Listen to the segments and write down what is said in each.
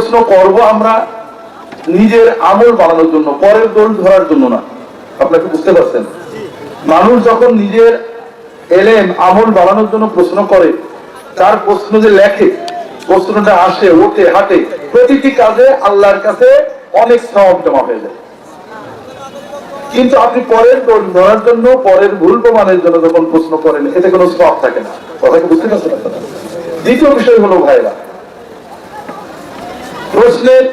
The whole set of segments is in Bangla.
প্রশ্ন করব আমরা নিজের আমল বাড়ানোর জন্য, পরের দোল ধরার জন্য না। আপনাকে বুঝতে পারছেন? মানুষ যখন নিজের এলেম, আমল বাড়ানোর জন্য প্রশ্ন করে, তার প্রশ্ন যে লেখে, প্রশ্নটা আসে, ওঠে, হাঁটে, প্রতিটি কাজে আল্লাহর কাছে অনেক সব জমা হয়ে যায়। কিন্তু আপনি পরের দোল ধরার জন্য, পরের ভুল প্রমাণের জন্য যখন প্রশ্ন করেন, এতে কোনো সব থাকে না। কথাকে বুঝতে পারছেন দ্বিতীয় বিষয় হলো ভাইরা প্রশ্নের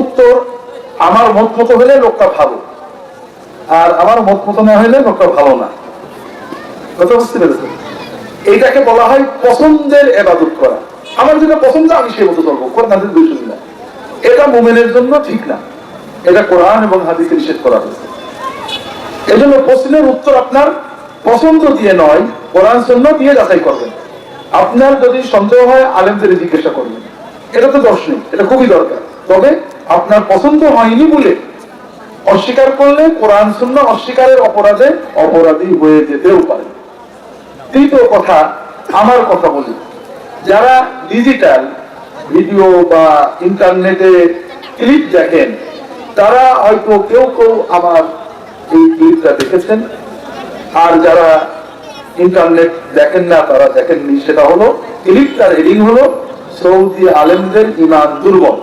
উত্তর আমার মত মতো হলে লোকটা ভালো, আর আমার মত মতো না হলে লোকটা ভালো না। কথা বুঝতে পেরেছেন? এইটাকে বলা হয় পছন্দের এবাদত করা। আমার যেটা পছন্দ, আমি সে মতো চলবো কোরআন হাদিস দুই না এটা মোমেনের জন্য ঠিক না। এটা কোরআন এবং হাদিসে নিষেধ করা হয়েছে। এই জন্য প্রশ্নের উত্তর আপনার পছন্দ দিয়ে নয়, কোরআন সন্ন্য দিয়ে যাচাই করবেন। আপনার যদি সন্দেহ হয়, আলেমদের জিজ্ঞাসা করবেন। এটা তো নেই, এটা খুবই দরকার। তবে আপনার পছন্দ হয়নি বলে অস্বীকার করলে কোরআন শূন্য অস্বীকারের অপরাধে অপরাধী হয়ে যেতেও পারে। তৃতীয় কথা, আমার কথা বলি। যারা ডিজিটাল ভিডিও বা ইন্টারনেটে ক্লিপ দেখেন, তারা হয়তো কেউ কেউ আমার এই ক্লিপটা দেখেছেন। আর যারা ইন্টারনেট দেখেন না, তারা দেখেননি, সেটা হলো ক্লিপটার হেডিং হলো। সৌদি আলেমদের ইমান দুর্বল।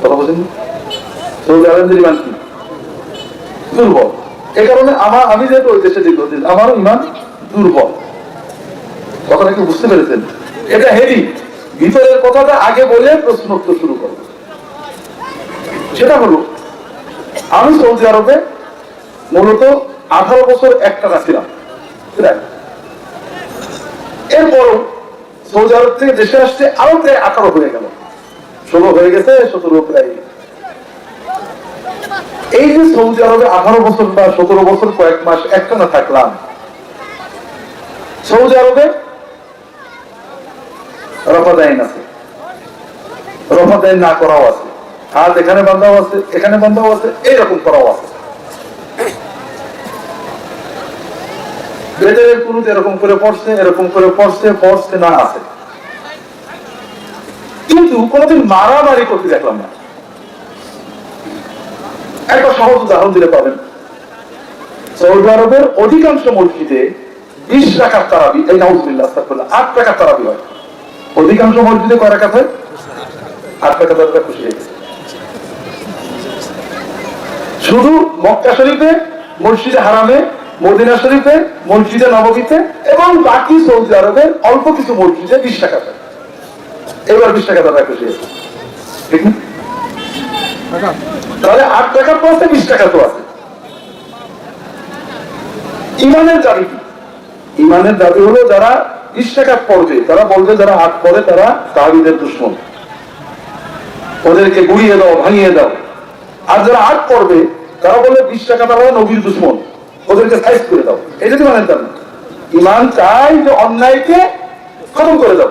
কথা বলছেন? সৌদি আলেমদের ইমান কি? দুর্বল। এই কারণে আমার, আমি যেহেতু ওই দেশে দীর্ঘদিন, আমারও ইমান দুর্বল। কথাটা কি বুঝতে পেরেছেন? এটা হেডি ভিতরের কথাটা আগে বলে প্রশ্ন উত্তর শুরু করব সেটা হলো আমি সৌদি আরবে মূলত আঠারো বছর একটা ছিলাম। এরপরও সৌদি আরব থেকে দেশে আসছে আরও প্রায় আঠারো হয়ে গেল। ষোলো হয়ে গেছে, সতেরো প্রায়। এই যে সৌদি আরবে আঠারো বছর বা সতেরো বছর কয়েক মাস একটানা থাকলাম, সৌদি আরবে রফাদাইন আছে। রফাদাইন না করাও আছে। আর এখানে বান্ধাও আছে, এখানে বান্ধাও আছে, এইরকম করাও আছে। বেদের কুরুত এরকম করে পড়ছে এরকম করে পড়ছে পড়ছে না আছে। কিন্তু কোনোদিন মারামারি করতে দেখলাম না। একটা সহজ উদাহরণ দিলে পাবেন সৌদি আরবের অধিকাংশ মসজিদে বিশ টাকার তারাবি এই আস্তাগফিরুল্লাহ, আট টাকার তারাবি হয়। অধিকাংশ মসজিদে কয় রাকাত হয় আট দরকার খুশি হয়ে গেছে। শুধু মক্কা শরীফে মসজিদে হারামে মদিনা শরীফে, মসজিদে নবমীতে এবং বাকি সৌদি আরবের অল্প কিছু মসজিদে বিশ টাকা এবার বিশ টাকা দরকার খুশি তাহলে আট টাকার পাশে বিশ টাকা তো আছে। ইমানের দাবি ইমানের দাবি হলো যারা বিশ টাকা পড়বে, তারা বলবে যারা হাত পড়ে তারা তাহাবিদের দুশ্মন। ওদেরকে গুড়িয়ে দাও, ভাঙিয়ে দাও। আর যারা আট পড়বে, তারা বলে বিশ টাকা তারা নবীর দুশ্মন। ওদেরকে সাইজ করে দাও। এটা তো ইমানের দাবি ইমান চাই যে অন্যায়কে খতম করে দাও।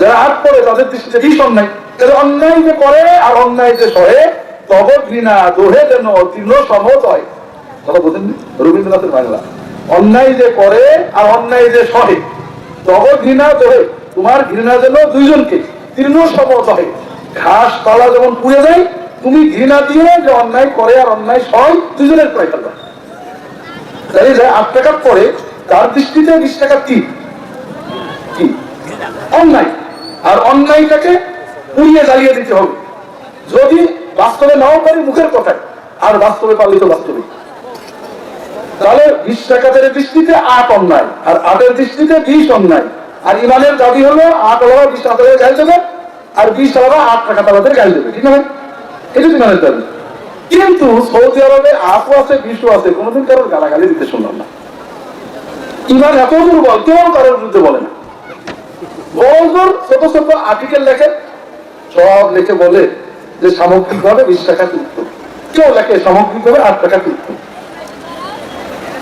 যারা আট পড়ে তাদের দৃষ্টিতে বিষ অন্যায়। তাদের অন্যায় যে করে আর অন্যায় যে সহে তব ঘৃণা দোহে যেন তৃণ সমতয়। কথা রবীন্দ্রনাথের বাংলা। অন্যায় যে করে আর অন্যায় যে সহে, তব ঘৃণা দোহে। তোমার ঘৃণা যেন দুইজনকে তৃণ সমতয়। ঘাস পালা যেমন পুড়ে যায়, তুমি ঘৃণা দিয়ে যে অন্যায় করে আর অন্যায় সয় দুজনের প্রায় ফেলবা তাই যে আট টাকা পরে, তার বিশ টাকা কি? অন্যায়। আর অন্যায়টাকে পুড়িয়ে জ্বালিয়ে দিতে হবে। যদি বাস্তবে নাও পারি মুখের কথায়, আর বাস্তবে পারলে তো বাস্তবে তাহলে বিশ টাকাদের দৃষ্টিতে আট অন্যায়, আর আটের দৃষ্টিতে বিশ অন্যায়। আর ইমানের দাবি হলো আট আলাদা, বিশ টাকাদের গাল দেবে, আর বিশ আলাদা আট টাকা তাদের গাল দেবে। ঠিক আছে এটা ইমানের দাবি। কিন্তু সৌদি আরবে আটও আছে বিশও আছে, কোনোদিন কারোর গালাগালি দিতে শুনলাম না। ইমান এত দুর্বল, কেউ কারোর বিরুদ্ধে বলে না। বড়জোর ছোট ছোট আর্টিকেল লেখে, সব লিখে বলে যে সামগ্রিক ভাবে বিশ টাকা তুলতো কেউ লেখে সামগ্রিক ভাবে আট টাকা তুলতো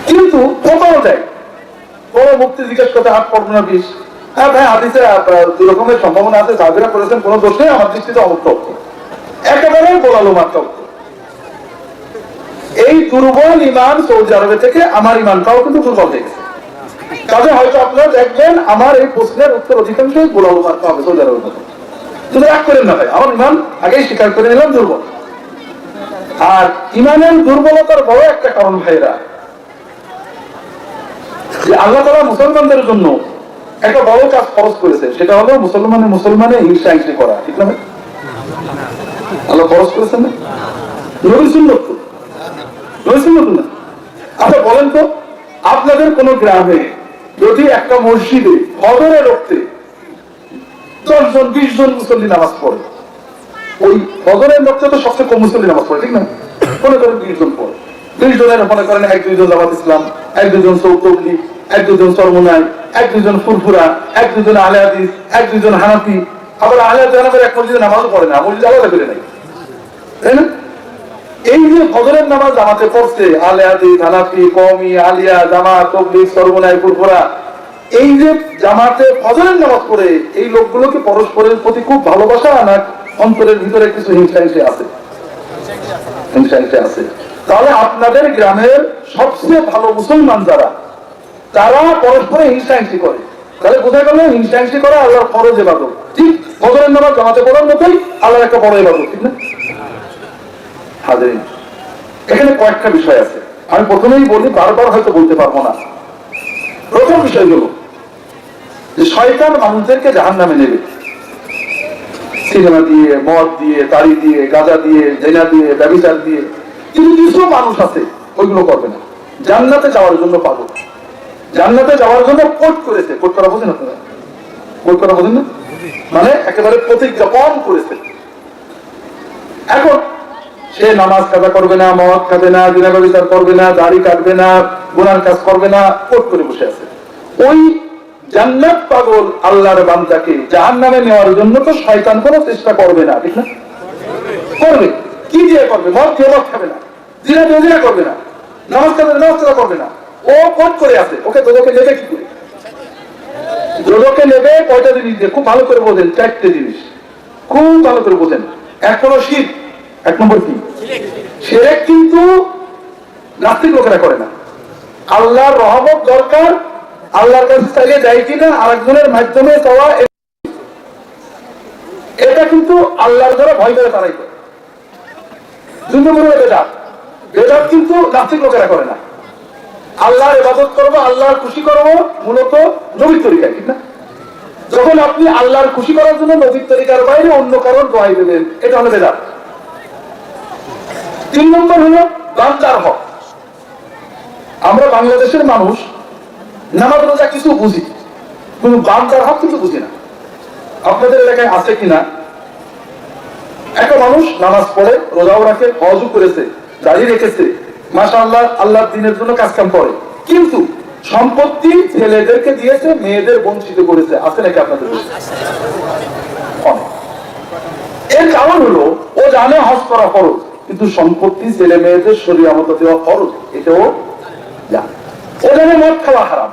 কিন্তু প্রমাণ দেয় বড় মুক্তি জিজ্ঞেস করতে, হাত পড়ব না বিষ হ্যাঁ ভাই, হাদিসে দুই রকমের সম্ভাবনা আছে সাহাবিরা করেছেন, কোনো দোষ নেই আমার দৃষ্টিতে অমুক্ত একেবারেই বলালো মাত্র। এই দুর্বল ইমান সৌদি আরবে থেকে আমার ইমানটাও কিন্তু দুর্বল হয়ে কাজে হয়তো আপনারা দেখবেন আমার এই প্রশ্নের উত্তর অধিকাংশই গোলাল মার্কা হবে সৌদি আরবের মতো। তুমি রাগ করেন না ভাই, আমার ইমান আগেই স্বীকার করে নিলাম দুর্বল। আর ইমানের দুর্বলতার বড় একটা কারণ ভাইরা আল্লাহ তালা মুসলমানদের জন্য একটা বড় কাজ খরচ করেছে, সেটা হলো মুসলমানে মুসলমানে হিংসা হিংসি করা, ঠিক না ভাই? আল্লাহ খরচ করেছেন না? নবী সুন্নত আচ্ছা বলেন তো, আপনাদের কোন গ্রামে যদি একটা মসজিদে ফজরের রক্তে দশ জন বিশ জন মুসল্লি নামাজ পড়ে, ওই ফজরের রক্তে তো সবচেয়ে কম মুসল্লি নামাজ পড়ে, ঠিক না? মনে করেন বিশ জন পড়ে। বিশ জনের মনে করেন এক, দুইজন জামাত ইসলাম, এক দুজন সৌতবলি এক দুজন চরমনাই, এক দুজন ফুরফুরা, এক দুজন আলে এক দুজন হানাফি। আবার আলে এক মসজিদে নামাজও পড়ে না, মসজিদ আলাদা করে নাই তাই না? এই যে ফজরের নামাজ জামাতে পড়ছে কওমি, আলিয়া সরমনাই ফুরফুরা এই যে জামাতে ফজরের নামাজ পড়ে, এই লোকগুলোকে পরস্পরের প্রতি খুব ভালোবাসা অন্তরের ভিতরে কিছু হিংসা হিংসে আছে? হিংসা হিংসে আছে। তাহলে আপনাদের গ্রামের সবচেয়ে ভালো মুসলমান যারা, তারা পরস্পরে হিংসা হিংসি করে। তাহলে বোঝা গেল হিংসা হিংসি করা আল্লাহর ফরজ এবাদত। ঠিক ফজরের নামাজ জামাতে পড়ার মতোই আল্লাহর একটা বড় এবাদত, ঠিক না? হাজারিন এখানে কয়েকটা বিষয় আছে। আমি প্রথমেই বলি, বারবার হয়তো বলতে পারব না। প্রথম বিষয় হলো যে শয়তান মানুষদেরকে জাহান নামে নেবে। সিনেমা দিয়ে, মদ দিয়ে তাড়ি দিয়ে, গাঁজা দিয়ে, জেনা দিয়ে ব্যবচার দিয়ে। কিন্তু কিছু মানুষ আছে, ওইগুলো করবে না। জান্নাতে যাওয়ার জন্য পাবো জান্নাতে যাওয়ার জন্য কোট করেছে। কোট করা বোঝেন আপনারা? কোট করা বোঝেন না? মানে একেবারে প্রতিজ্ঞাপন করেছে। এখন সে নামাজ কাজা করবে না, মদ খাবে না দিনা বিচার করবে না, দাড়ি কাটবে না, গুনার কাজ করবে না কোট করে বসে আছে। ওই জান্নাত পাগল আল্লাহর বান্দাকে জাহান নামে নেওয়ার জন্য তো শয়তান কোনো চেষ্টা করবে না, ঠিক না? করবে। কি দিয়ে করবে? মদ খেয়ে মদ খাবে না দিনা দিয়ে দিনা করবে না, নামাজ কাজা নামাজ কাজা করবে না। ও কোট করে আছে? ওকে তোকে নেবে কি করে? যোগকে নেবে কয়টা জিনিস দিয়ে? খুব ভালো করে বোঝেন, চারটে জিনিস। খুব ভালো করে বোঝেন। হলো শীত এক নম্বর কি? কিন্তু নাস্তিক লোকেরা করে না। আল্লাহর রহমত দরকার, আল্লাহর কাছে চাইলে কিনা, আরেকজনের মাধ্যমে এটা কিন্তু আল্লাহর দ্বারা ভয় করে তারাই করে। বেদাত। বেদাত কিন্তু নাস্তিক লোকেরা করে না। আল্লাহর ইবাদত করব, আল্লাহর খুশি করব, মূলত নবীর তরিকায়, ঠিক না? যখন আপনি আল্লাহর খুশি করার জন্য নবীর তরিকার বাইরে অন্য কারণ দোয়াই দেবেন, এটা হলো বেদাত। তিন নম্বর হলো বান্দার হক। আমরা বাংলাদেশের মানুষ, নামাজ রোজা কিছু বুঝি, কিন্তু বান্দার হক কিন্তু বুঝি না। আপনাদের এলাকায় আছে কিনা? একটা মানুষ নামাজ পড়ে, রোজাও রাখে, হজও করেছে দাঁড়িয়ে রেখেছে মাসা আল্লাহ আল্লাহর দিনের জন্য কাজ কাম করে। কিন্তু সম্পত্তি ছেলেদেরকে দিয়েছে, মেয়েদের বঞ্চিত করেছে। আছে নাকি আপনাদের এর কারণ হলো, ও জানে হজ করা খরচ কিন্তু সম্পত্তি ছেলে মেয়েদের শরীর মতো দেওয়া খরচ এটাও জানে। মদ খাওয়া হারাম।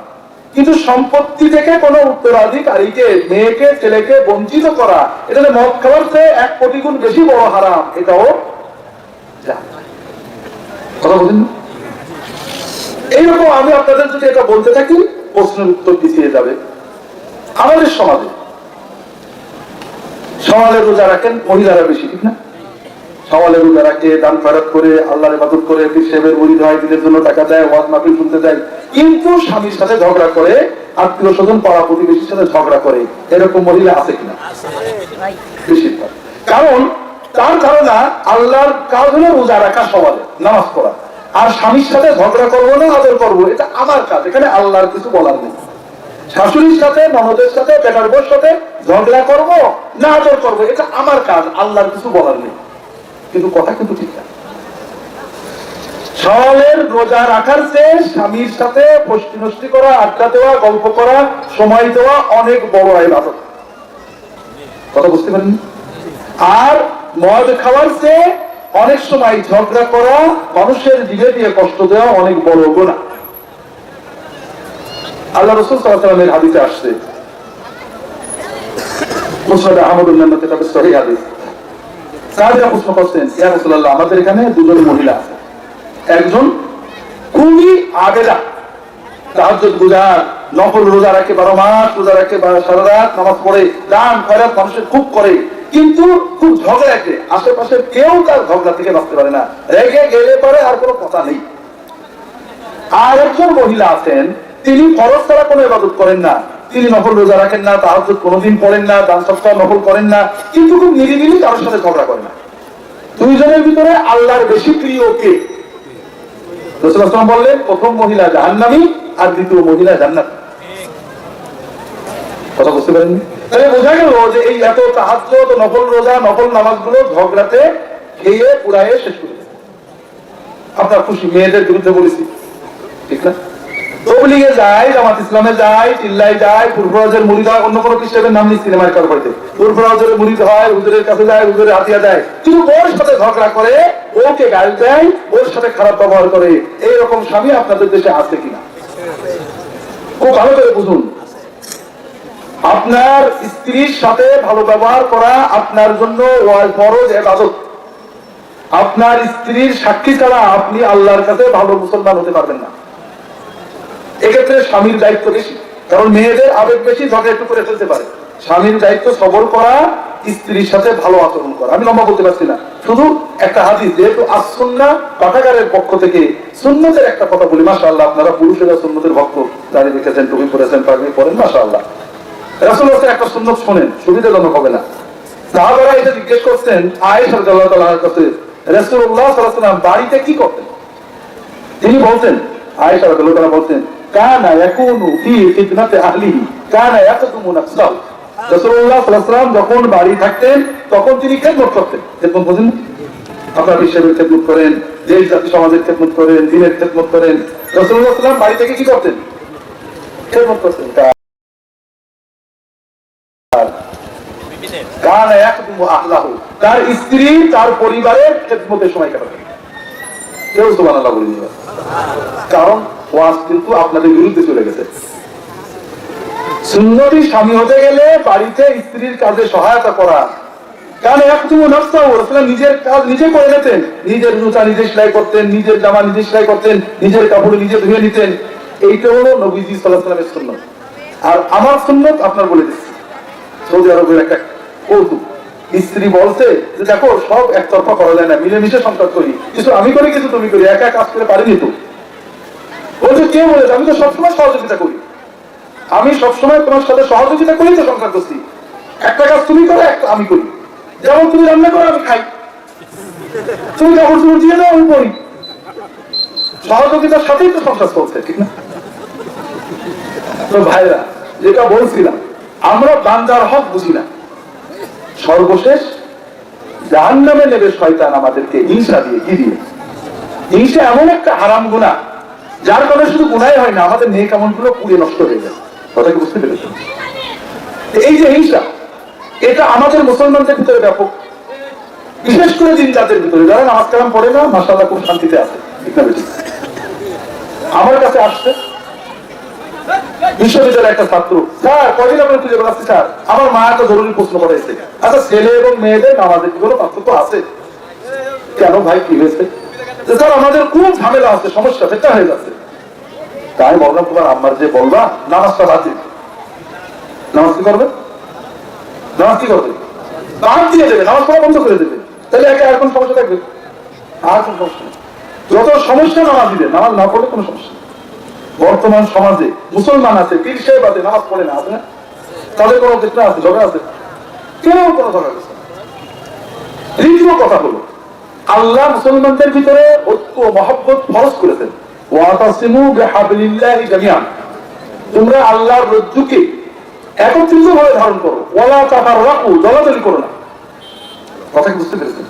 কিন্তু সম্পত্তি থেকে কোনো উত্তরাধিকারীকে, মেয়েকে, ছেলেকে বঞ্চিত করা এটা মদ খাওয়ার চেয়ে এক কোটি গুণ বেশি বড় হারাম, এটাও এইরকম আমি আপনাদের যদি এটা বলতে থাকি, প্রশ্নের উত্তর পিছিয়ে যাবে। আমাদের সমাজে সমাজে রোজা রাখেন, মহিলারা বেশি, ঠিক না? সমাজে রোজা রাখে দান ফেরত করে, আল্লাহর ইবাদত করে সেবের মুড়ি হয় দিনের জন্য টাকা দেয়, ওয়াজ মাহফিল শুনতে যায় কিন্তু স্বামীর সাথে ঝগড়া করে, আত্মীয় স্বজন, পাড়া প্রতিবেশীর সাথে ঝগড়া করে। এরকম মহিলা আছে কিনা? বেশিরভাগ। কারণ তার ধারণা, আল্লাহর কাজ হলো রোজা রাখা সমাজে নামাজ পড়া। আর স্বামীর সাথে ঝগড়া করব না, আদর করব, এটা আমার কাজ। এখানে আল্লাহর কিছু বলার নেই। শাশুড়ির সাথে, ননদের সাথে বেটার বোর সাথে ঝগড়া করব না, আদর করব, এটা আমার কাজ, আল্লাহর কিছু বলার নেই। কিন্তু কথা কিন্তু ঠিক না। সওয়ালের রোজা রাখার চেয়ে স্বামীর সাথে ফষ্টি নষ্টি করা, আড্ডা দেওয়া, গল্প করা, সময় দেওয়া অনেক বড় আয় ইবাদত। কথা বুঝতে পারেন আর মদ খাওয়ার চেয়ে অনেক সময় ঝগড়া করা, মানুষের দিলে দিয়ে কষ্ট দেওয়া অনেক বড় গোনা আল্লাহ রসুল সাল্লামের হাদিতে আসছে। মুসনাদ আহমদুল্লাহ কিতাবে সহিহ হাদিস। সাহাবীরা প্রশ্ন করছেন? আমাদের এখানে দুজন মহিলা একজন আবেদা গুজার রোজা রাখে বারো মাস, রোজা রাখে সারা রাত নামাজ পড়ে, দান মানুষের খুব করে, কিন্তু খুব ঝগড়া একে আশেপাশে কেউ তার ঝগড়া থেকে বাঁচতে পারে না। রেগে গেলে পরে আর কোনো কথা নেই। আর একজন মহিলা আছেন, তিনি ফরজ ছাড়া কোনো ইবাদত করেন না। তিনি নকল রোজা রাখেন না তাহাজ কোনোদিন পড়েন না, দান সপ্তাহ নকল করেন না, কিন্তু খুব নিরিবিলি কারোর সাথে ঝগড়া করে না। দুইজনের ভিতরে আল্লাহর বেশি প্রিয় কে? বললেন, প্রথম মহিলা জাহান্নামী আর দ্বিতীয় মহিলা জান্নাত। কথা বুঝতে পারেননি? তাহলে বোঝা গেল যে এই এত তাহাজ নকল রোজা, নকল নামাজগুলো ঝগড়াতে খেয়ে পুরায়ে শেষ করে। আপনার খুশি, মেয়েদের বিরুদ্ধে বলেছি। ঠিক না? তবলিগে যায়, জামাত ইসলামে যায় চিল্লাই যায় পূর্বরাজের মুড়িদ হয়, অন্য কোনো খ্রিস্টানের নাম নেই সিনেমার কারও হইতে পূর্বরাজের মুড়িদ হয়, হুজুরের কাছে যায়, হুজুরের হাতিয়া দেয়। কিন্তু ওর সাথে ঝগড়া করে, ওকে গাল দেয়, ওর সাথে খারাপ ব্যবহার করে। এইরকম স্বামী আপনাদের দেশে আছে কিনা? খুব ভালো করে বুঝুন। আপনার স্ত্রীর সাথে ভালো ব্যবহার করা আপনার জন্য ফরজ এবাদত আপনার স্ত্রীর সাক্ষী ছাড়া আপনি আল্লাহর কাছে ভালো মুসলমান হতে পারবেন না। এক্ষেত্রে স্বামীর দায়িত্ব বেশি। কারণ মেয়েদের আবেগ বেশি, ঝগড়া একটু করে ফেলতে পারে। স্বামীর দায়িত্ব সবর করা, স্ত্রীর সাথে ভালো আচরণ করা। আমি লম্বা বলতে পারছি না। শুধু একটা হাদিস, যেহেতু আসন্না পাঠাগারের পক্ষ থেকে সুন্নতের একটা কথা বলি মাসা আল্লাহ আপনারা পুরুষেরা সুন্নতের ভক্ত, দাঁড়িয়ে রেখেছেন টুপি পরেছেন, পাগড়ি পরেন মাসা আল্লাহ রাসুল একটা সুন্নত শোনেন, সুবিধাজনক হবে না। সাহাবারা এটা জিজ্ঞেস করছেন, আয়েশা রাদিয়াল্লাহু তাআলার কাছে, রাসূলুল্লাহ সাল্লাল্লাহু আলাইহি বাড়িতে কি করতেন? তিনি বলতেন, আয়েশা রাদিয়াল্লাহু তাআলা বলতেন কানা ইয়াকুনু ফি যখন বাড়ি থাকতেন, তখন তিনি খেদমত করতেন। খেদমত বোঝেন? হিসেবে খেদমত করেন, দেশ, জাতি, সমাজের খেদমত করেন, দিনের খেদমত করেন। ওয়াসাল্লাম বাড়ি থেকে কি করতেন? খেদমত করতেন। তার স্ত্রী তার পরিবারের খেদমতে সময় কাটাতেন। কেউ কারণ ওয়াজ কিন্তু আপনাদের বিরুদ্ধে চলে গেছে। স্বামী হতে গেলে বাড়িতে স্ত্রীর কাজে সহায়তা করা। কারণ একটু নফসাও রসুল্লাহ নিজের কাজ নিজে করে নিতেন। নিজের জুতা নিজে সেলাই করতেন, নিজের জামা নিজে সেলাই করতেন, নিজের কাপড় নিজে ধুয়ে নিতেন। এইটা হলো নবীজি সাল্লাহ সাল্লামের সুন্নত। আর আমার সুন্নত আপনার বলে দিচ্ছি। সৌদি আরবের একটা কৌতুক। স্ত্রী বলছে যে, দেখো, সব একতরফা করা যায় না, মিলেমিশে সংসার করি। কিছু আমি করি কিছু তুমি করি, একা কাজ করে পারিনি তো? বলছে, কে বলেছে? আমি তো সবসময় সহযোগিতা করি। আমি সবসময় তোমার সাথে সহযোগিতা করি তো সংসার করছি। একটা কাজ তুমি করো, একটা আমি করি। যেমন তুমি রান্না করো, আমি খাই। তুমি কাপড় চুপড় দিয়ে দাও, আমি পড়ি সহযোগিতার সাথেই তো সংসার চলছে, ঠিক না? তো ভাইরা, যেটা বলছিলাম, আমরা বান্দার হক বুঝি না। সর্বশেষ জাহান নামে নেবে শয়তান আমাদেরকে হিংসা দিয়ে, কি দিয়ে? হিংসা এমন একটা হারাম গুণা যার কারণে শুধু গুণাই হয় না, আমাদের নেই কেমনগুলো পুড়ে নষ্ট হয়ে যায়। কথা কি বুঝতে পেরেছেন? এই যে হিংসা, এটা আমাদের মুসলমানদের ভিতরে ব্যাপক। বিশেষ করে দিন জাতের ভিতরে। যারা নামাজ কালাম পড়ে না মাসাল্লাহ খুব শান্তিতে আছে। আমার কাছে আসছে। বিশ্ববিদ্যালয়ের একটা ছাত্র। স্যার কদিন আপনার খুঁজে বেড়াচ্ছি, স্যার? আমার মা একটা জরুরি প্রশ্ন করাইছে আচ্ছা ছেলে এবং মেয়েদের নামাজের কি কোনো পার্থক্য আছে? কেন ভাই, কি হয়েছে? স্যার, আমাদের খুব ঝামেলা আছে, সমস্যা, সেটা হয়ে যাচ্ছে। তাই বললাম তোমার আম্মার যে বলবা, নামাজটা দিবে নামাজ কি করবে? নামাজ কি করবে? বাদ দিয়ে দেবে, নামাজ পড়া বন্ধ করে দেবে। তাহলে একে আর কোন সমস্যা থাকবে? আর কোন সমস্যা। যত সমস্যা নামাজ দিবে, নামাজ না পড়লে কোনো সমস্যা। বর্তমান সমাজে মুসলমান আছে, পীর সাহেব আছে, নামাজ পড়ে না, আছে না? তাদের কোনো চেষ্টা আছে? ঝগড়া আছে? কেউ কোনো ঝগড়া না। তৃতীয় কথা হলো, আল্লাহ মুসলমানদের ভিতরে ঐক্য মহব্বত ফরজ করেছেন। ওয়াতাসিমু বিহাবলিল্লাহি জামিআন। তোমরা আল্লাহর রজ্জুকে একত্রিত ভাবে ধারণ করো। ওয়ালা তাফাররাকু, দলাদলি করো না। কথা বুঝতে পেরেছেন?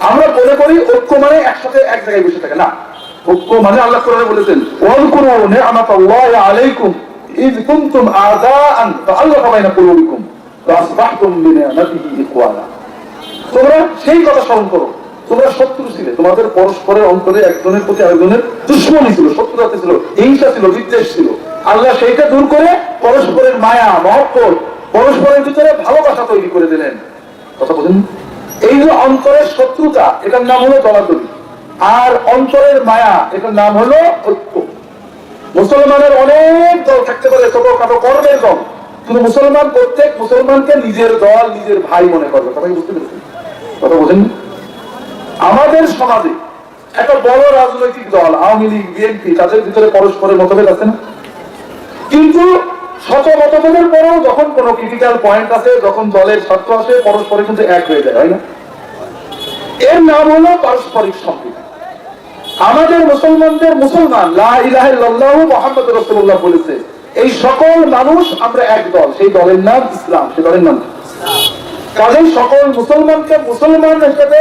আমরা মনে করি ঐক্য মানে একসাথে এক জায়গায় বসে থাকে। না ঐক্য মানে আল্লাহ কোরআনে বলেছেন আলাইকুম কুনতুম ফাআল্লাফা বাইনা কুলুবিকুম ইখওয়ানা। তোমরা সেই কথা স্মরণ করো। তোমরা শত্রু ছিলে। তোমাদের পরস্পরের অন্তরে একজনের প্রতি আরেকজনের দুশ্মনী ছিল, শত্রুতা ছিল, হিংসা ছিল, বিদ্বেষ ছিল। আল্লাহ সেইটা দূর করে পরস্পরের মায়া, মহব্বত, পরস্পরের ভিতরে ভালোবাসা তৈরি করে দিলেন। কথা বলেন? এই যে অন্তরের শত্রুতা, এটার নাম হলো দলাদলি আর অঞ্চলের মায়া, এটার নাম হলো ঐক্য। মুসলমানের অনেক দল থাকতে পারে ছোট খাটো কর্মের দল কিন্তু মুসলমান প্রত্যেক মুসলমানকে নিজের দল, নিজের ভাই মনে করবে। কথা বুঝতে পেরেছেন? কথা বোঝেন আমাদের সমাজে একটা বড় রাজনৈতিক দল, আওয়ামী লীগ, বিএনপি, তাদের ভিতরে পরস্পরের মতভেদ আছে না? কিন্তু শত মতভেদের পরেও যখন কোনো ক্রিটিক্যাল পয়েন্ট আছে যখন দলের স্বার্থ আসে পরস্পরে কিন্তু এক হয়ে যায়, হয় না? এর নাম হলো পারস্পরিক সম্প্রীতি আমাদের মুসলমানদের মুসলমান মুহাম্মাদুর রাসূলুল্লাহ বলেছে, এই সকল মানুষ আমরা এক দল, সেই দলের নাম ইসলাম, সেই দলের নাম? কাজেই সকল মুসলমানকে মুসলমান হিসেবে,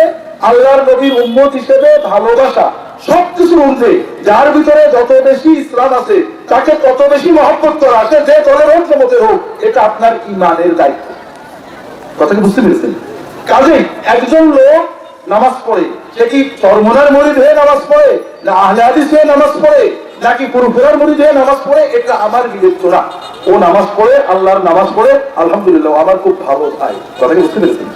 আল্লাহর নবীর উম্মত হিসেবে ভালোবাসা সবকিছুর ঊর্ধ্বে। যার ভিতরে যত বেশি ইসলাম আছে, তাকে তত বেশি মহব্বত করা সে যে দলের হোক জমতের হোক, এটা আপনার ইমানের দায়িত্ব। কথা কি বুঝতে পেরেছেন? কাজেই একজন লোক নামাজ পড়ে। সে কি চরমনার মরিদ হয়ে নামাজ পড়ে? না আহলে হাদিস হয়ে নামাজ পড়ে? নাকি পুরুফেরার মরিদ হয়ে নামাজ পড়ে? এটা আমার বিবেচ্য না ও নামাজ পড়ে, আল্লাহর নামাজ পড়ে, আলহামদুলিল্লাহ আমার খুব ভালো ভাই। কথা কি বুঝতে পেরেছেন?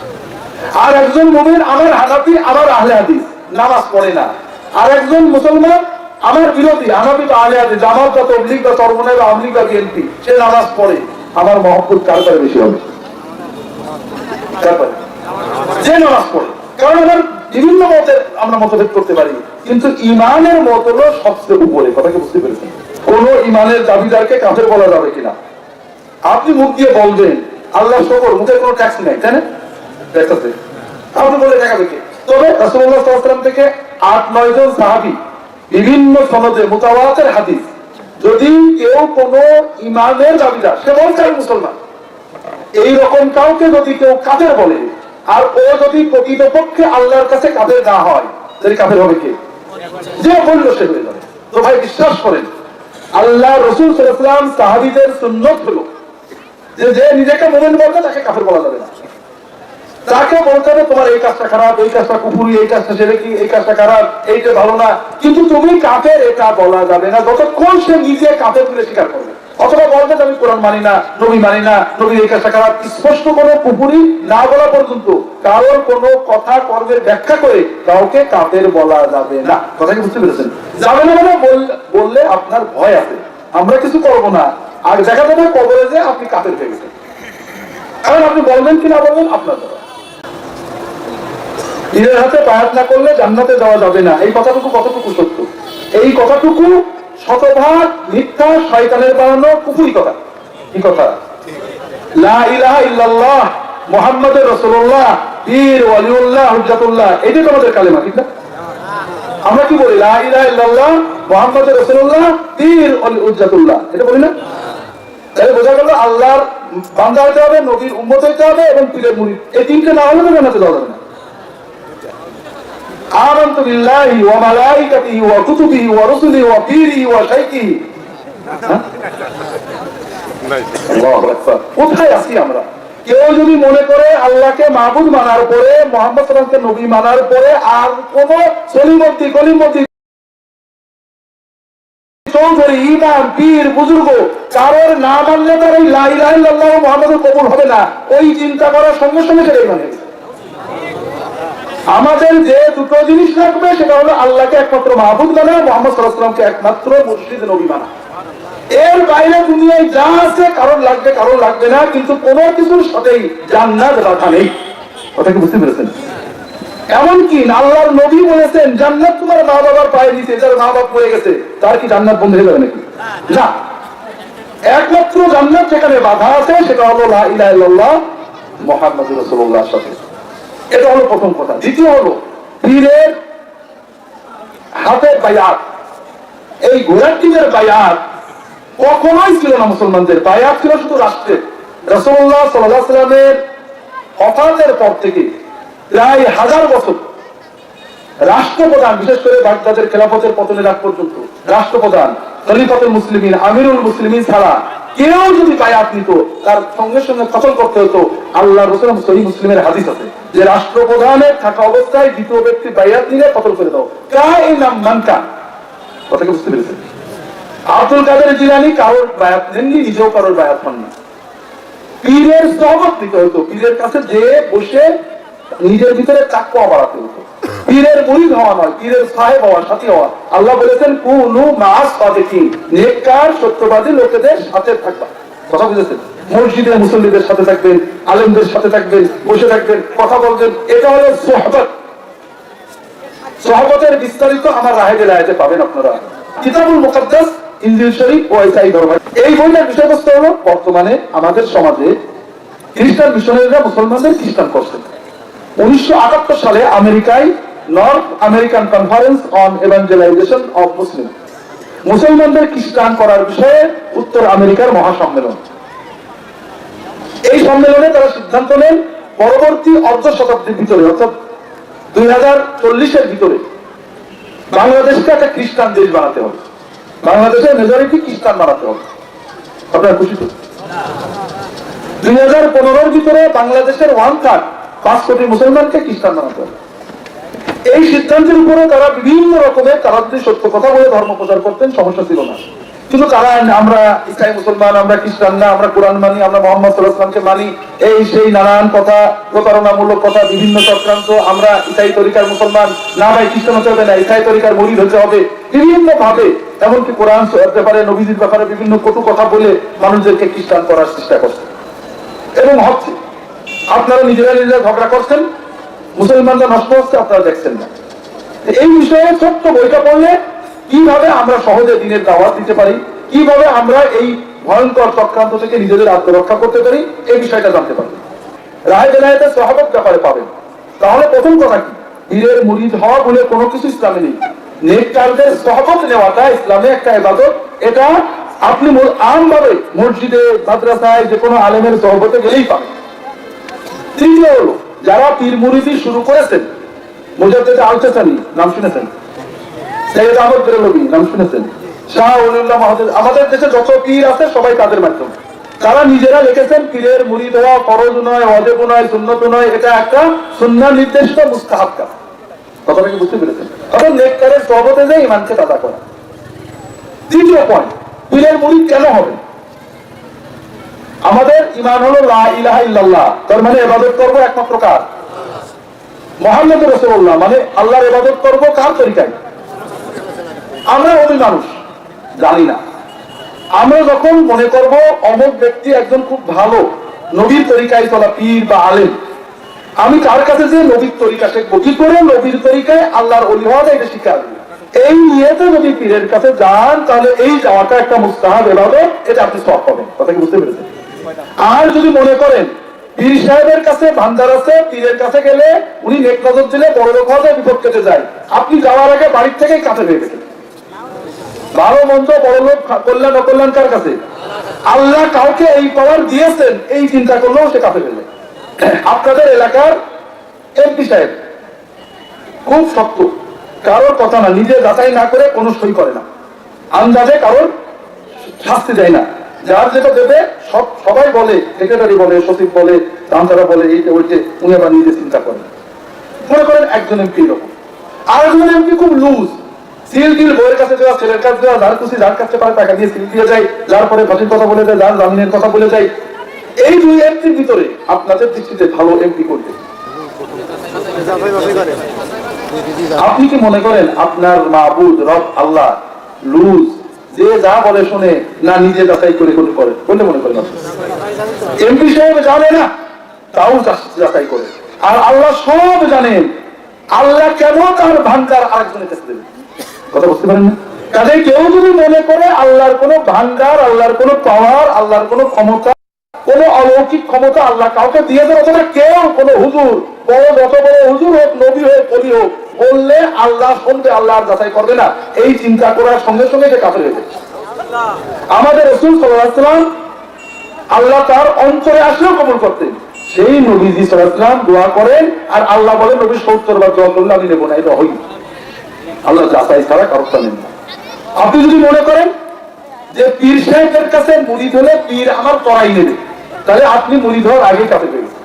আর একজন মুমিন আমার হানাফি, আমার আহলে নামাজ পড়ে না। আর একজন মুসলমান আমার বিরোধী, হানাফি বা আহলে হাদিস, জামাত বা তবলিগ বা চরমনায় বা বা বিএনপি, সে নামাজ পড়ে। আমার মহব্বত কার বেশি হবে? যে নামাজ পড়ে। কারণ আমার বিভিন্ন মতের আমরা মতভেদ করতে পারি। কিন্তু ইমানের মত হলো সবচেয়ে উপরে কথা কি বুঝতে পেরেছেন? কোন ইমানের দাবিদারকে কাফের বলা যাবে কিনা? আপনি মুখ দিয়ে বলবেন, আল্লাহ শকর মুখে কোনো ট্যাক্স নেই, তাই না? আপনি বলে দেখাবে তবে সাল্লাল্লাহু থেকে আট, নয় জন সাহাবী বিভিন্ন সনদে মুতাওয়াতের হাদিস। যদি কেউ কোন ইমানের দাবিদার, সে বলছে মুসলমান। এই রকম কাউকে যদি কেউ কাফের বলে আর ও যদি প্রকৃতপক্ষে আল্লাহর কাছে কাফের না হয়, তাহলে কাফের হবে কে? যে বলল সে হয়ে যাবে। তো ভাই, বিশ্বাস করেন, আল্লাহ রসুল সাল্লাম সাহাবিদের সুন্নত হলো যে যে নিজেকে মোমেন বলবে তাকে কাফের বলা যাবে না। তাকে বলতে হবে, তোমার এই কাজটা খারাপ, এই কাজটা কুপুরি এই কাজটা ছেলে কি, এই কাজটা খারাপ, এইটা ভালো না। কিন্তু তুমি কাফের, এটা বলা যাবে না। যতক্ষণ সে নিজে কাফের বলে স্বীকার করবে অথবা বলবে আমি কোরআন মানি না, নবী মানি না, নবীর এই কাজটা খারাপ স্পষ্ট কোনো কুপুরি না বলা পর্যন্ত কারোর কোনো কথা কর্মের ব্যাখ্যা করে কাউকে কাফের বলা যাবে না। কথা কি বুঝতে পেরেছেন? যাবে না মানে বললে আপনার ভয় আছে। আমরা কিছু করব না। আর দেখা যাবে কবরে যে আপনি কাফের হয়ে গেছেন। কারণ আপনি বলবেন কি না বলবেন আপনার দ্বারা নিজের হাতে পায়াত না করলে জান্নাতে যাওয়া যাবে না। এই কথাটুকু কতটুকু সত্য? এই কথাটুকু শতভাগ মিথ্যা শয়তানের বানানো কুকুরি কথা। কি কথা? লা ইলাহা ইল্লাল্লাহ ওয়ালিউল্লাহ, হুজ্জাতুল্লাহ। এটাই তো আমাদের কালেমা, ঠিক না? আমরা কি বলি? লা ইলাহা ইল্লাল্লাহ মুহাম্মাদুর রাসূলুল্লাহ, পীর ওয়ালি হুজ্জাতুল্লাহ। এটা বলি না? তাহলে বোঝা গেল আল্লাহর বান্দা হতে হবে, নবীর উম্মত হতে হবে এবং পীরের মুরিদ এই তিনটে না হলে তো জান্নাতে যাওয়া যাবে না। آمنت بالله وملائكته وكتبه ورسله وبيره وشيخه আল্লাহু আকবার। কোথায় আছি আমরা কেউ যদি মনে করে আল্লাহকে মাহবুদ মানার পরে মোহাম্মদ সাল্লামকে নবী মানার পরে আর কোন সলিমতি গলিমতি চৌধুরী ইমাম পীর বুজুর্গ কারোর না মানলে তার এই লাই লাই আল্লাহ মোহাম্মদের কবুল হবে না ওই চিন্তা করার সঙ্গে সঙ্গে সেটাই মানে আমাদের যে দুটো জিনিস লাগবে সেটা হলো আল্লাহকে একমাত্র মাহবুদ মানা মোহাম্মদ সাল্লাহামকে একমাত্র মুর্শিদ নবী মানা এর বাইরে দুনিয়ায় যা আছে, কারোর লাগবে কারোর লাগবে না, কিন্তু কোন কিছুর সাথেই জান্নাত রাখা নেই। কথা কি বুঝতে পেরেছেন? এমনকি আল্লাহর নবী বলেছেন, জান্নাত তোমার মা বাবার পায়ে দিতে, যার মা বাপ পড়ে গেছে, তার কি জান্নাত বন্ধ হয়ে যাবে নাকি? না। একমাত্র জান্নাত যেখানে বাধা আছে, সেটা হলো লা ইলাহা ইল্লাল্লাহ মুহাম্মাদুর সাথে। এটা হলো প্রথম কথা। দ্বিতীয় হলো, পীরের হাতের বায়াত। এই ঘোড়ার বায়াত কখনোই ছিল না মুসলমানদের। বায়াত ছিল শুধু রাষ্ট্রের। রসুল্লাহ সাল্লাহ সাল্লামের অফাতের পর থেকে প্রায় হাজার বছর রাষ্ট্রপ্রধান, বিশেষ করে বাগদাদের খেলাফতের পতনের আগ পর্যন্ত, রাষ্ট্রপ্রধান, খলিফাতুল মুসলিমিন, আমিরুল মুসলিমিন ছাড়া কেউ যদি বায়াত নিত তার সঙ্গে সঙ্গে কতল করতে হতো। আল্লাহ রসুল সহি মুসলিমের হাদিস আছে যে রাষ্ট্রপ্রধানের থাকা অবস্থায় দ্বিতীয় ব্যক্তি বায়াত নিলে কতল করে দাও। কা এই নাম মানকা কথাকে বুঝতে পেরেছেন? আব্দুল কাদের জিলানি কারোর বায়াত নেননি নিজেও কারোর বায়াত হননি পীরের সহমত দিতে হতো। পীরের কাছে যে বসে নিজের ভিতরে চাকুয়া বাড়াতে হতো। পীরের মুরিদ হওয়া নয় পীরের সাহেব হওয়া, সাথী হওয়া। আল্লাহ বলেছেন, কুনু মাস সাদিকিন, নেককার, সত্যবাদী লোকেদের সাথে থাকবা। কথা বুঝেছেন? মসজিদে মুসল্লিদের সাথে থাকবেন, আলেমদের সাথে থাকবেন, বসে থাকবেন, কথা বলবেন, এটা হলো সোহবত। সহবতের বিস্তারিত আমার রাহেদের আয়াতে পাবেন আপনারা। কিতাবুল মুকাদ্দাস ইনজিল শরীফ ও ইসাই ধর্ম। এই বইটার বিষয়বস্তু হলো, বর্তমানে আমাদের সমাজে খ্রিস্টান মিশনারিরা মুসলমানদের খ্রিস্টান করছে উনিশশো সালে আমেরিকায় North American conference on evangelization of Muslim মুসলমানদের খ্রিস্টান করার বিষয়ে উত্তর আমেরিকার মহাসম্মেলন। এই সম্মেলনে তারা সিদ্ধান্ত নেন পরবর্তী অর্ধ শতাব্দীর ভিতরে, অর্থাৎ দুই হাজার চল্লিশের ভিতরে, বাংলাদেশকে একটা খ্রিস্টান দেশ বানাতে হবে। বাংলাদেশের মেজরিটি খ্রিস্টান বানাতে হবে। আপনার খুশি তো? দুই হাজার পনেরোর ভিতরে বাংলাদেশের ওয়ান থার্ড পাঁচ কোটি মুসলমানকে খ্রিস্টান বানাতে হবে। এই সিদ্ধান্তের উপরে তারা বিভিন্ন রকমের তারা যদি সত্য কথা বলে ধর্ম প্রচার করতেন, সমস্যা ছিল না। কিন্তু তারা আমরা ইসলামী মুসলমান, আমরা খ্রিস্টান না, আমরা কোরআন মানি, আমরা মোহাম্মদ সাল্লাহামকে মানি, এই সেই নানান কথা, প্রতারণামূলক কথা, বিভিন্ন চক্রান্ত, আমরা ইসাই তরিকার মুসলমান, না ভাই, খ্রিস্টান হতে হবে না ইসাই তরিকার মরিদ হতে হবে বিভিন্ন ভাবে এমনকি কোরআন ব্যাপারে, নবীজির ব্যাপারে বিভিন্ন কটু কথা বলে মানুষদেরকে খ্রিস্টান করার চেষ্টা করছে। এবং হচ্ছে, আপনারা নিজেরা নিজেরা ঝগড়া করছেন মুসলমানরা নষ্ট হচ্ছে আপনারা দেখছেন না। এই বিষয়ে ছোট্ট বইটা পড়লে কীভাবে আমরা সহজে দিনের দাওয়াত দিতে পারি, কীভাবে আমরা এই ভয়ঙ্কর চক্রান্ত থেকে নিজেদের আত্মরক্ষা করতে পারি, এই বিষয়টা জানতে পারি রায় বেলায়েতে সহবত ব্যাপারে পাবেন। তাহলে প্রথম কথা কি? বীরের মুরিদ হওয়া বলে কোনো কিছু ইসলামে নেই। নেককারদের সহবত নেওয়াটা ইসলামে একটা ইবাদত এটা আপনি আমভাবে মসজিদে, মাদ্রাসায় যে কোনো আলেমের সহবতে গেলেই পাবেন। তৃতীয় হলো যারা পীর মুরিদি শুরু করেছেন, মুজাদ্দেদ আলচাচানি নাম শুনেছেন? সৈয়দ আহমদ নাম শুনেছেন? শাহ মাহমুদ আমাদের দেশে যত পীর আছে, সবাই তাদের তারা নিজেরা লিখেছেন, পীরের মুরিদ হওয়া ফরজ নয় অজেব নয়, সুন্নত নয়, এটা একটা সুন্না নির্দেশিত মুস্তাহাব কাজ। কথাটা বুঝতে পেরেছেন? অর্থাৎ নেককারের সহবতে যে ইমানকে তাদা করা। তৃতীয় পয়েন্ট পীরের মুরিদ কেন হবে? আমাদের ইমান হলো ইল্লাল্লাহ। তার মানে ইবাদত করব একমাত্র কার? মোহাম্মদ রাসূলুল্লাহ। মানে আল্লাহর ইবাদত করব কার তরিকায়? আমরা ওই মানুষ, জানি না। আমরা যখন মনে করব অমুক ব্যক্তি একজন খুব ভালো নবীর তরিকায় চলা পীর বা আলেম, আমি কার কাছে যে নবীর তরিকা শিখব কি করে নবীর তরিকায় আল্লাহর অলি হওয়া এটা আসবে এই নিয়েতে যদি পীরের কাছে যান, তাহলে এই যাওয়াটা একটা মুস্তাহাব এভাবে এটা আপনি সব পাবেন। কথা কি বুঝতে পেরেছেন? আর যদি মনে করেন, পীর সাহেবের কাছে ভান্ডার আছে, পীরের কাছে গেলে উনি নেক নজর দিলে বড় লোক হওয়া বিপদ কেটে যায়। আপনি যাওয়ার আগে বাড়ির থেকেই কাছে গেছেন ভালো মন্দ, বড় লোক, কল্যাণ, অকল্যাণ কার কাছে? আল্লাহ কাউকে এই পাওয়ার দিয়েছেন, এই চিন্তা করলেও সে কাছে পেলে আপনাদের এলাকার এমপি সাহেব খুব শক্ত, কারোর কথা না, নিজে যাচাই না করে কোনো সই করে না। আন্দাজে কারোর শাস্তি দেয় না। যার যেটা দেবে, সব, সবাই বলে সেক্রেটারি বলে, সচিব বলে দামতারা বলে এইটা ওইটে, উনি আবার নিজে চিন্তা করেন। মনে করেন একজন এমপি এরকম। আর একজন এমপি খুব লুজ সিল বইয়ের কাছে দেওয়া, ছেলের কাছে দেওয়া, যার খুশি, যার কাছে পারে টাকা দিয়ে সিল দিয়ে যায়। যার পরে ফাঁসির কথা বলে দেয়, যার জামিনের কথা বলে যায় এই দুই এমপির ভিতরে আপনাদের দৃষ্টিতে ভালো এমপি করবে আপনি কি মনে করেন, আপনার মাহবুদ রব, আল্লাহ লুজ যে যা বলে শুনে না নিজে যাচাই করে করে করে কোনটা মনে করেন এমপি সাহেব জানে না, তাও যাচাই করে। আর আল্লাহ সব জানেন আল্লাহ কেন তার ভান্ডার আরেকজনের কাছে দেবে? কথা বুঝতে পারেন না? কাজে কেউ যদি মনে করে আল্লাহর কোন ভান্ডার আল্লাহর কোন পাওয়ার, আল্লাহর কোন ক্ষমতা, কোন অলৌকিক ক্ষমতা আল্লাহ কাউকে দিয়ে দেবে অথবা কেউ কোন হুজুর, বড় যত বড় হুজুর হোক, নবী হোক কবি হোক বললে আল্লাহ শুনবে আল্লাহ আর যাচাই করবে না। এই চিন্তা করার সঙ্গে সঙ্গে যে কাফের হয়ে আমাদের রসুল সাল্লাম আল্লাহ তার অন্তরে আসলেও কবুল করতেন। সেই নবীজি সাল্লাম দোয়া করেন আর আল্লাহ বলে নবী, সত্তর বা দোয়া করলে আমি নেব না, এটা হই আল্লাহ যাচাই ছাড়া কারোর নেন আপনি যদি মনে করেন যে পীর সাহেবের কাছে মুড়ি হলে পীর আমার তরাই নেবে, তাহলে আপনি মুড়ি ধর আগে কাছে পেয়েছেন